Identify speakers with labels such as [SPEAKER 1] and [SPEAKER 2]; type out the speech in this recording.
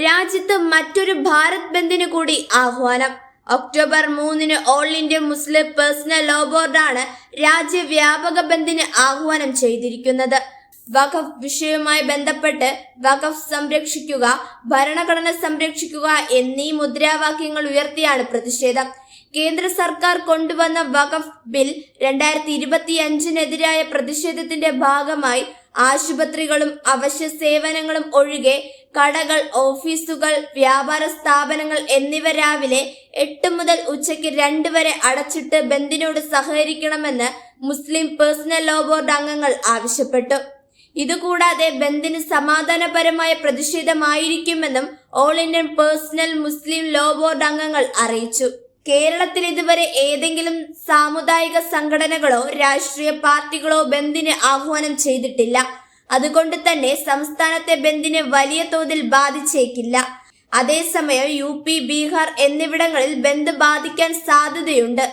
[SPEAKER 1] സംസ്ഥാനത്ത് മറ്റൊരു ഭാരത് ബന്ദിന് കൂടി ആഹ്വാനം. ഒക്ടോബർ മൂന്നിന് all India Muslim personal law ബോർഡാണ് രാജ്യവ്യാപക ബന്ദിന് ആഹ്വാനം ചെയ്തിരിക്കുന്നത്. വഖഫ് വിഷയവുമായി ബന്ധപ്പെട്ട് വഖഫ് സംരക്ഷിക്കുക ഭരണഘടന സംരക്ഷിക്കുക എന്നീ മുദ്രാവാക്യങ്ങൾ ഉയർത്തിയാണ് പ്രതിഷേധം. കേന്ദ്ര സർക്കാർ കൊണ്ടുവന്ന വഖഫ് ബിൽ രണ്ടായിരത്തി ഇരുപത്തി അഞ്ചിനെതിരായ പ്രതിഷേധത്തിന്റെ ഭാഗമായി ആശുപത്രികളും അവശ്യ സേവനങ്ങളും ഒഴികെ കടകൾ ഓഫീസുകൾ വ്യാപാര സ്ഥാപനങ്ങൾ എന്നിവ രാവിലെ എട്ട് മുതൽ ഉച്ചയ്ക്ക് രണ്ട് വരെ അടച്ചിട്ട് ബന്ദിനോട് സഹകരിക്കണമെന്ന് മുസ്ലിം പേഴ്സണൽ ലോ ബോർഡ് അംഗങ്ങൾ ആവശ്യപ്പെട്ടു. ഇതുകൂടാതെ ബന്ദിന് സമാധാനപരമായ പ്രതിഷേധമായിരിക്കുമെന്നും all Indian personal Muslim law board അംഗങ്ങൾ അറിയിച്ചു. കേരളത്തിൽ ഇതുവരെ ഏതെങ്കിലും സാമുദായിക സംഘടനകളോ രാഷ്ട്രീയ പാർട്ടികളോ ബന്ദിന് ആഹ്വാനം ചെയ്തിട്ടില്ല. അതുകൊണ്ട് തന്നെ സംസ്ഥാനത്തെ ബന്ദിനെ വലിയ തോതിൽ ബാധിച്ചേക്കില്ല. അതേസമയം യു പി ബീഹാർ എന്നിവിടങ്ങളിൽ ബന്ദ് ബാധിക്കാൻ സാധ്യതയുണ്ട്.